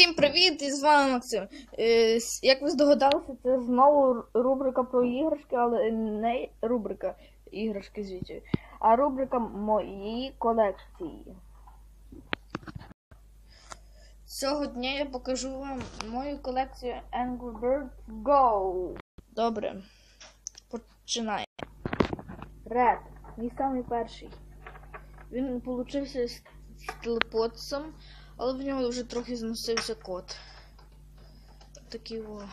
Всім привіт! І з вами Максим. Е, Як ви здогадалися, це знову рубрика про іграшки, але не рубрика іграшки звідти, а рубрика моєї колекції. Цього дня я покажу вам мою колекцію Angry Birds Go. Добре. Починаємо. Red. Мій самий перший. Він получився з телепотсом, але в нього вже трохи зносився кот. Такий о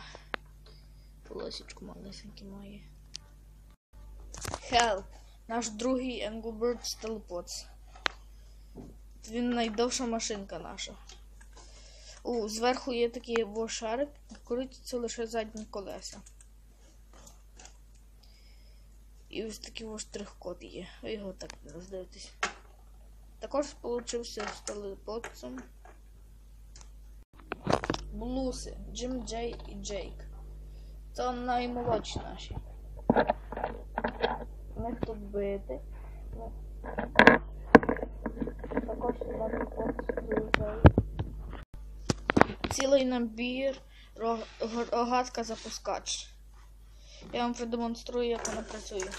полосічку малесенький має. Hell. Наш другий Angry Birds Telepods. Він найдовша машинка наша. У, зверху є такий шарик, крутяться лише задні колеса. І ось такий ось штрих-код є. Ви його так не роздивитесь. Також получився з телепотцем. Блуси, Джим Джей і Джейк. Це наймолодші наші. Них тут бити. Також Цілий набір рог- рогатка запускач. Я вам продемонструю, як вона працює.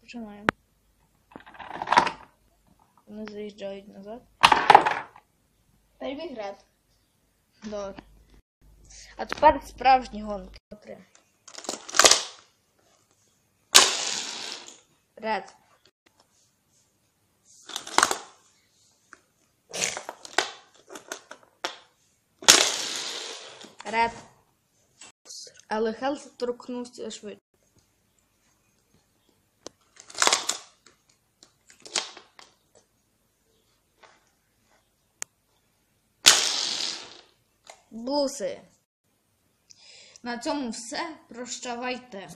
Починаємо. Вони заїжджають назад. Перший град. Добре. А тепер справжні гонки. Три. Ред. Ред. Але Хелс торкнувся швидко. Буси. На цьому все. Прощавайте.